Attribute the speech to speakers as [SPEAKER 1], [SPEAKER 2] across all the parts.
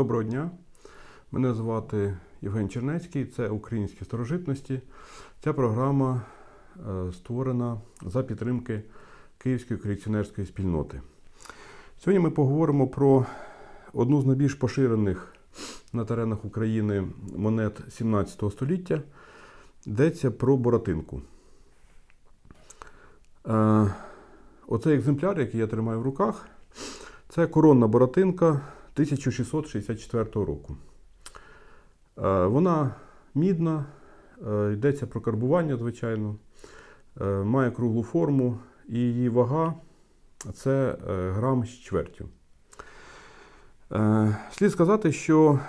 [SPEAKER 1] Доброго дня. Мене звати Євген Чернецький, це Українські старожитності. Ця програма е, створена за підтримки Київської колекціонерської спільноти. Сьогодні ми поговоримо про одну з найбільш поширених на теренах України монет 17 століття. Йдеться про Боратинку. Е, Оцей екземпляр, який я тримаю в руках, це коронна Боратинка 1664 року. Е, Вона мідна, е, йдеться про карбування, звичайно, е, має круглу форму, і її вага це грам з чвертю. Слід сказати, що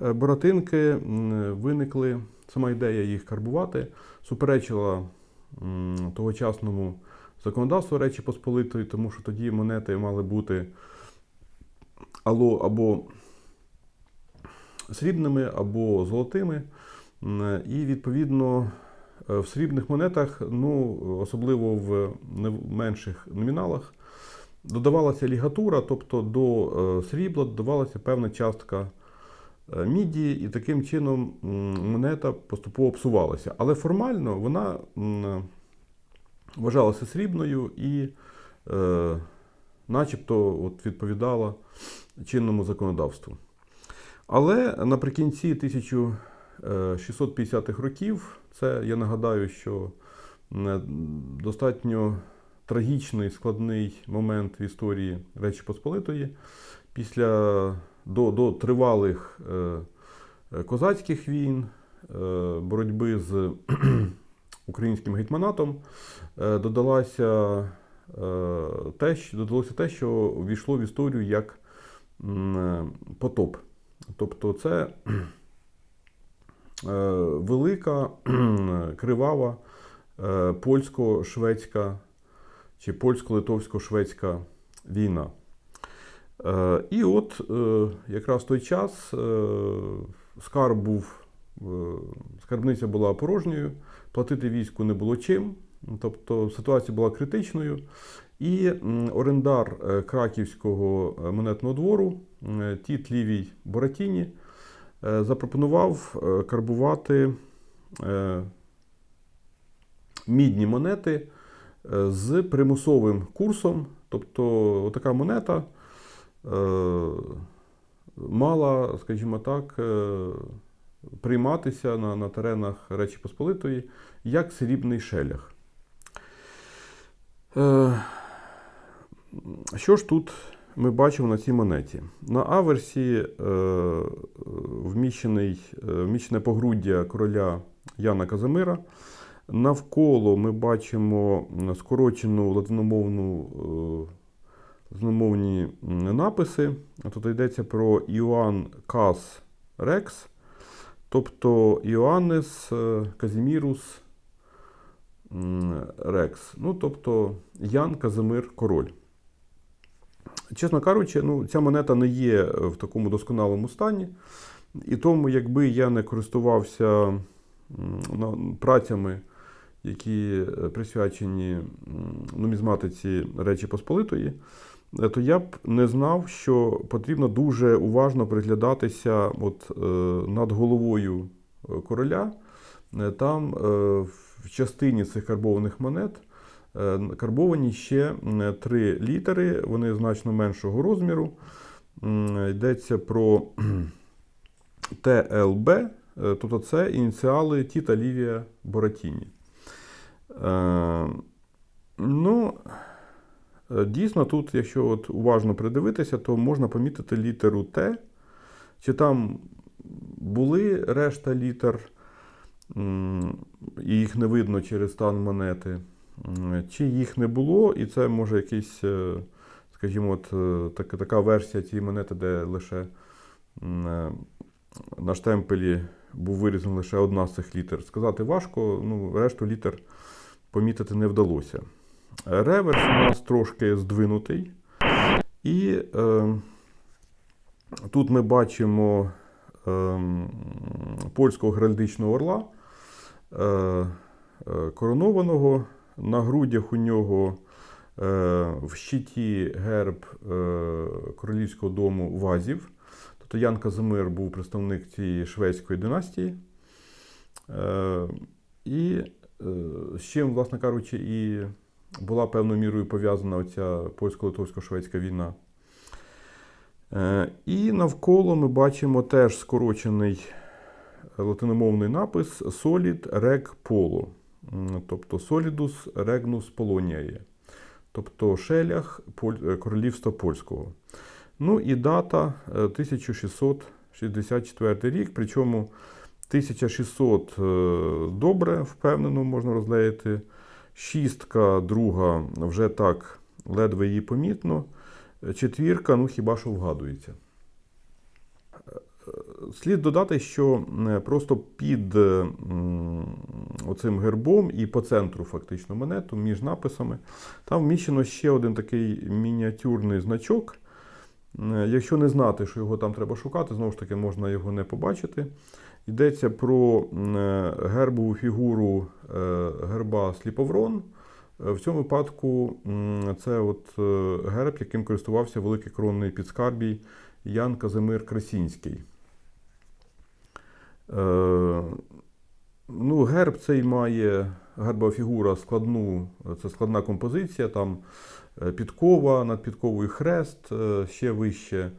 [SPEAKER 1] Боратинки м, виникли, сама ідея їх карбувати, суперечила тогочасному законодавству Речі Посполитої, тому що тоді монети мали бути або срібними, або золотими. І відповідно е, в срібних монетах, ну, особливо в менших номіналах, додавалася лігатура, тобто до е, срібла додавалася певна частка е, міді, і таким чином монета поступово псувалася. Але формально вона вважалася срібною і начебто от, відповідала чинному законодавству. Але наприкінці 1650-х років, це я нагадаю, що достатньо трагічний складний момент в історії Речі Посполитої, після до, до тривалих е, е, козацьких війн, е, боротьби з українським гетьманатом, е, додалася, е, те, що, додалося те, що ввійшло в історію як е, потоп. Тобто це е, велика кривава е, польсько-шведська чи польсько-литовсько-шведська війна. Е, І от е, якраз в той час е, скарб був, е, скарбниця була порожньою, платити війську не було чим, тобто ситуація була критичною. І орендар е, Краківського е, монетного двору е, Тіт Лівій Боратіні запропонував карбувати мідні монети з примусовим курсом. Тобто така монета мала, скажімо так, прийматися на, на теренах Речі Посполитої як срібний шелях. Що ж тут ми бачимо на цій монеті? На аверсі е, вміщений, е, вміщене погруддя короля Яна Казимира. Навколо ми бачимо скорочену латиномовну е, латиномовні написи. Тут йдеться про Іоанн Кас Рекс, тобто Іоаннес Казімірус Рекс. Ну, тобто Ян Казимир Король. Чесно кажучи, ну, ця монета не є в такому досконалому стані. І тому, якби я не користувався працями, які е, присвячені нумізматиці Речі Посполитої, е, то я б не знав, що потрібно дуже уважно приглядатися от, е, над головою е, короля. Е, Там е, в частині цих карбованих монет е, карбовані ще три літери, вони значно меншого розміру. Йдеться про ТЛБ, е, тобто це ініціали Тіта Лівія Боратіні. Е, Ну, е, дійсно, тут, якщо от уважно придивитися, то можна помітити літеру Т. Чи там були решта літер, і їх не видно через стан монети, чи їх не було, і це може якийсь, е, скажімо, от, е, така, така версія цієї монети, де лише е, на штемпелі був вирізаний лише одна з цих літер. Сказати важко, ну, решту літер помітити не вдалося. Реверс у нас трошки здвинутий. І е, тут ми бачимо е, польського геральдичного орла, е, е, коронованого. На грудях у нього е, в щиті герб е, королівського дому вазів. Тобто Ян Казимир був представник цієї шведської династії. Е, І з чим, власне кажучи, і була певною мірою пов'язана оця польсько-литовсько-шведська війна. І навколо ми бачимо теж скорочений латиномовний напис Solid Reg Polo, тобто Solidus Regnus Poloniae, тобто шелях е, Королівства Польського. Ну і дата е, 1664 рік, причому 1600 е, добре, впевнено, можна розглядати. Шістка, друга вже так ледве її помітно. Е, Четвірка, ну хіба що вгадується. Слід додати, що просто під е, оцим гербом і по центру фактично монету, між написами, там вміщено ще один такий мініатюрний значок. Якщо не знати, що його там треба шукати, знову ж таки можна його не побачити. Йдеться про е, гербову фігуру е, герба Сліповрон. В цьому випадку це от герб, яким користувався великий коронний підскарбій Ян Казимир Красінський. Е, Ну, герб цей має гербова фігура складну, це складна композиція, там е, підкова, над підковою хрест, е, ще вище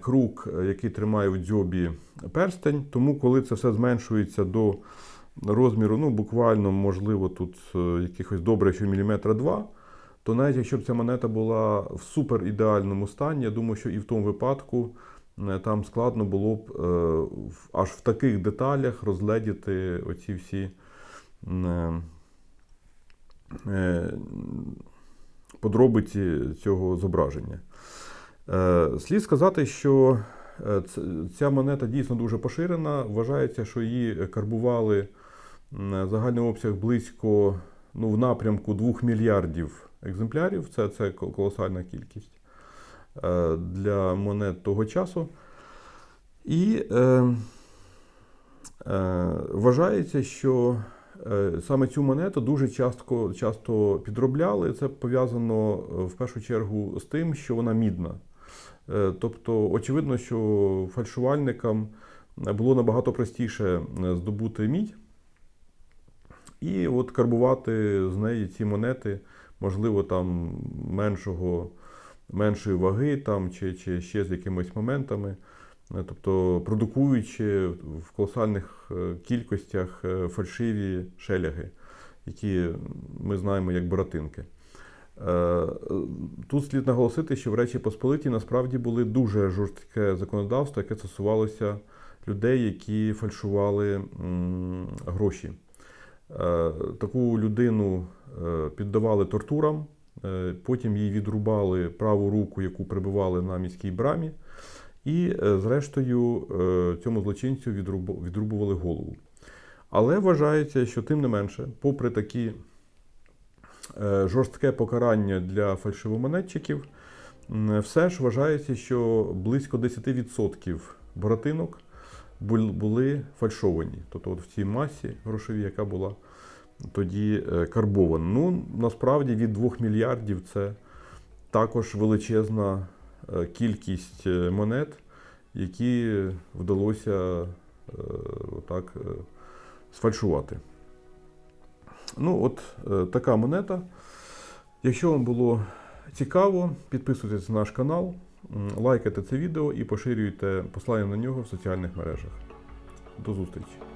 [SPEAKER 1] круг, який тримає в дзьобі перстень. Тому, коли це все зменшується до розміру, ну, буквально, можливо, тут якихось добре, що міліметра два, то навіть якщо б ця монета була в супер ідеальному стані, я думаю, що і в тому випадку там складно було б е, аж в таких деталях розгледіти оці всі е, е, подробиці цього зображення. Е, Слід сказати, що е, ця монета дійсно дуже поширена. Вважається, що її карбували загальний обсяг близько ну, в напрямку 2 мільярдів екземплярів. Це, це колосальна кількість е, для монет того часу. І е, е, вважається, що е, саме цю монету дуже часто, часто підробляли. Це пов'язано е, в першу чергу з тим, що вона мідна. Е, Тобто, очевидно, що фальшувальникам було набагато простіше е, здобути мідь і от карбувати з неї ці монети, можливо, там меншого, меншої ваги там, чи, чи ще з якимись моментами. Е, Тобто продукуючи в колосальних е, кількостях е, фальшиві шеляги, які ми знаємо як боротинки. Тут слід наголосити, що в Речі Посполиті насправді були дуже жорстке законодавство, яке стосувалося людей, які фальшували гроші. Таку людину піддавали тортурам, потім їй відрубали праву руку, яку прибивали на міській брамі, і, е, зрештою, е, цьому злочинцю відрубували голову. Але вважається, що тим не менше, попри такі е, жорстке покарання для фальшивомонетчиків, все ж вважається, що близько 10% боротинок були фальшовані. Тобто от в цій масі грошовій, яка була тоді е, карбована. Ну, насправді від 2 мільярдів це також величезна е, кількість е, монет, які вдалося так сфальшувати. Ну, от така монета. Якщо вам було цікаво, підписуйтесь на наш канал, лайкайте це відео і поширюйте послання на нього в соціальних мережах. До зустрічі!